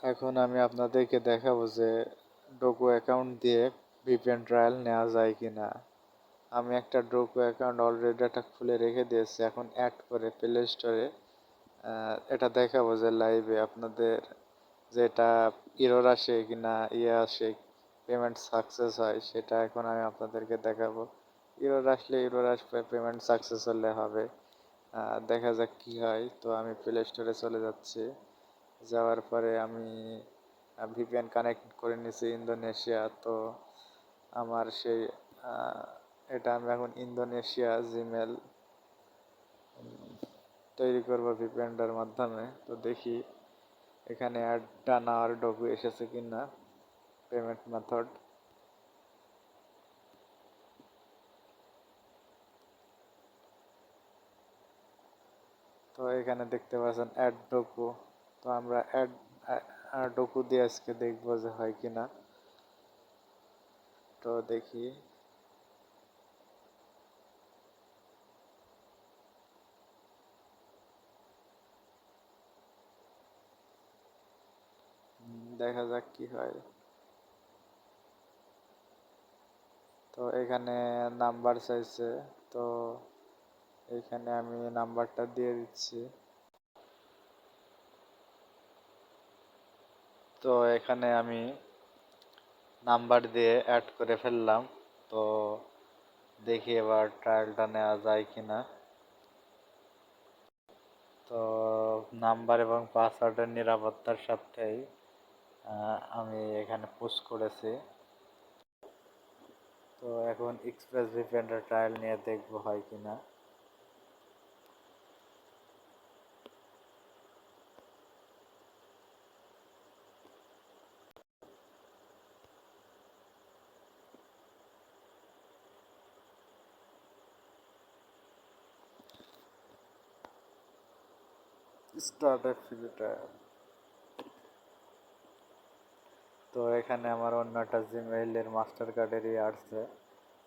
এখন আমি আপনাদেরকে দেখাবো যে ডোকো অ্যাকাউন্ট দিয়ে ভিপিএন ট্রায়াল নেওয়া যায় কি না আমি একটা ডোকো অ্যাকাউন্ট অলরেডি একটা খুলে রেখে দিয়েছি, এখন অ্যাড করে প্লে স্টোরে এটা দেখাবো যে লাইভে আপনাদের যেটা ইরোর আসে কি না ইয়ে আসে পেমেন্ট সাকসেস হয়, সেটা এখন আমি আপনাদেরকে দেখাবো। ইরোর আসলে ইরোর আসবে পেমেন্ট সাকসেস হলে হবে। দেখা যাক কী হয়। তো আমি প্লে স্টোরে চলে যাচ্ছি। যাওয়ার পরে আমি ভিপিএন কানেক্ট করে নিয়েছি ইন্দোনেশিয়া। তো আমার সেই এটা আমি এখন ইন্দোনেশিয়া জিমেল তৈরি করব ভিপিএনটার মাধ্যমে। তো দেখি এখানে অ্যাডটা নেওয়ার ডকু এসেছে কি না পেমেন্ট মেথড তো এখানে দেখতে পাচ্ছেন অ্যাড ডকু তো আমরা অ্যাড ডকু দিয়ে আজকে দেখব যে হয় কি না তো দেখি। দেখা যাক কি হয়। তো এখানে নাম্বার চাইছে, তো এখানে আমি নাম্বারটা দিয়ে দিচ্ছি। তো এখানে আমি নাম্বার দিয়ে অ্যাড করে ফেললাম। তো দেখি এবার ট্রায়ালটা নেওয়া যায় কি না তো নাম্বার এবং পাসওয়ার্ডের নিরাপত্তার সাথেই আমি এখানে পোস্ট করেছি। তো এখন এক্সপ্রেস ভিপিএনটা ট্রায়াল নিয়ে দেখব হয় কি না স্টার্ট এ ফ্রি ট্রায়াল তো এখানে আমার অন্য একটা জিমেইলের মাস্টার কার্ডেরই আসছে।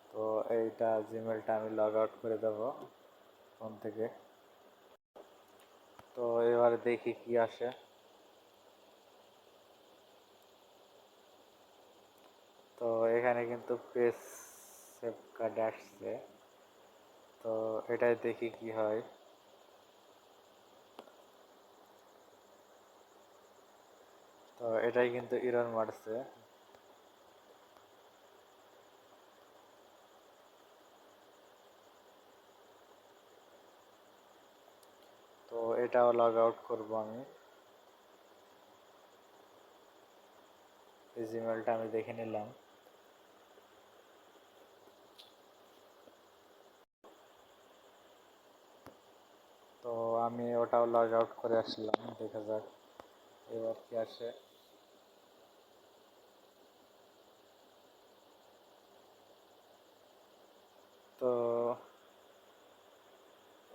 তো এইটা জিমেলটা আমি লগ আউট করে দেব ফোন থেকে। তো এবার দেখি কি আসে। তো এখানে কিন্তু পেজ সেভ কার্ড আসছে। তো এটাই দেখি কি হয়। এটাই কিন্তু ইরান মারছে। তো এটাও লগ আউট করব আমি। এই জিমেলটা আমি দেখে নিলাম। তো আমি ওটাও লগ আউট করে আসলাম, দেখা যাক এবার কি আসে। তো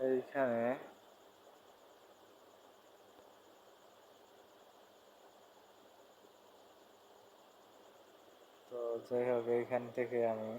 এইখানে তো যাই হোক এইখান থেকে আমি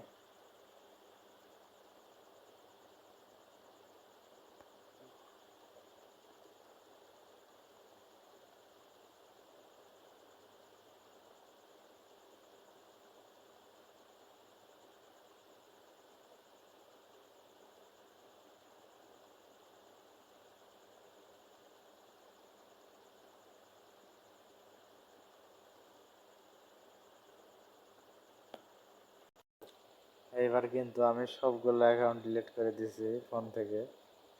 এইবার কিন্তু আমি সবগুলো অ্যাকাউন্ট ডিলিট করে দিছি ফোন থেকে।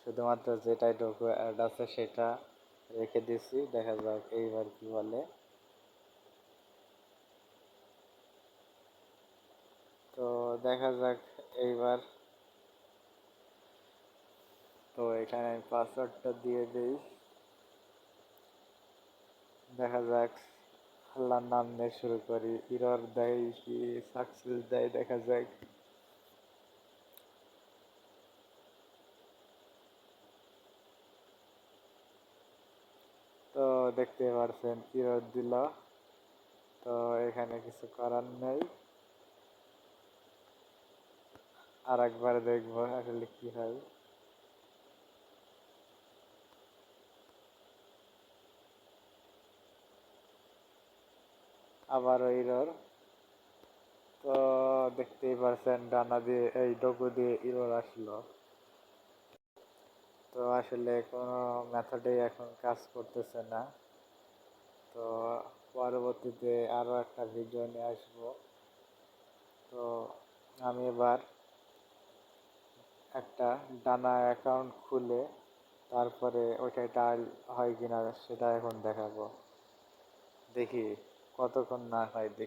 শুধুমাত্র যেটাই ডোকো অ্যাড আছে সেটা রেখে দিছি, দেখা যাক এইবার কি বলে। তো দেখা যাক এইবার। তো এখানে আমি পাসওয়ার্ডটা দিয়ে দিই। দেখা যাক, আল্লাহর নাম নিয়ে শুরু করি। ইরর দেয় কি সাকসেস দেয়, দেখা যাক তো দেখতে পারছেন ইরর দিল। তো এখানে কিছু করার নেই। আর একবার দেখব আসলে কি হয়। আবারও ইরোর। তো দেখতেই পারছেন, ডানা দিয়ে, এই ডোকো দিয়ে ইরোর আসলো। তো আসলে কোনো মেথডেই এখন কাজ করতেছে না। তো পরবর্তীতে আরও একটা ভিডিও নিয়ে আসব। তো আমি এবার একটা ডানা অ্যাকাউন্ট খুলে তারপরে ওইটাই ডাল হয় কিনা সেটা এখন দেখাবো। দেখি কতক্ষণ না হয় দেখি।